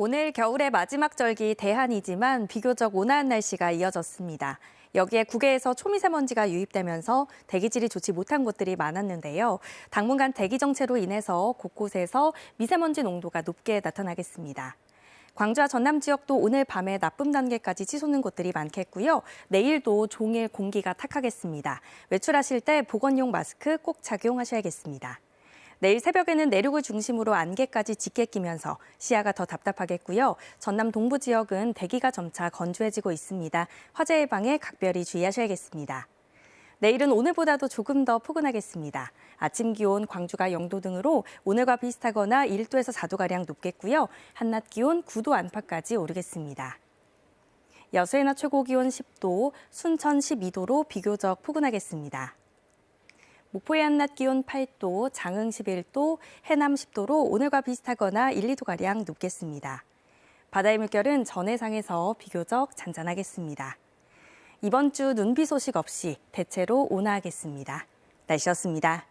오늘 겨울의 마지막 절기 대한이지만 비교적 온화한 날씨가 이어졌습니다. 여기에 국외에서 초미세먼지가 유입되면서 대기질이 좋지 못한 곳들이 많았는데요. 당분간 대기 정체로 인해서 곳곳에서 미세먼지 농도가 높게 나타나겠습니다. 광주와 전남 지역도 오늘 밤에 나쁨 단계까지 치솟는 곳들이 많겠고요. 내일도 종일 공기가 탁하겠습니다. 외출하실 때 보건용 마스크 꼭 착용하셔야겠습니다. 내일 새벽에는 내륙을 중심으로 안개까지 짙게 끼면서 시야가 더 답답하겠고요. 전남 동부 지역은 대기가 점차 건조해지고 있습니다. 화재 예방에 각별히 주의하셔야겠습니다. 내일은 오늘보다도 조금 더 포근하겠습니다. 아침 기온 광주가 0도 등으로 오늘과 비슷하거나 1도에서 4도가량 높겠고요. 한낮 기온 9도 안팎까지 오르겠습니다. 여수의 낮 최고 기온 10도, 순천 12도로 비교적 포근하겠습니다. 목포의 한낮 기온 8도, 장흥 11도, 해남 10도로 오늘과 비슷하거나 1, 2도가량 높겠습니다. 바다의 물결은 전해상에서 비교적 잔잔하겠습니다. 이번 주 눈비 소식 없이 대체로 온화하겠습니다. 날씨였습니다.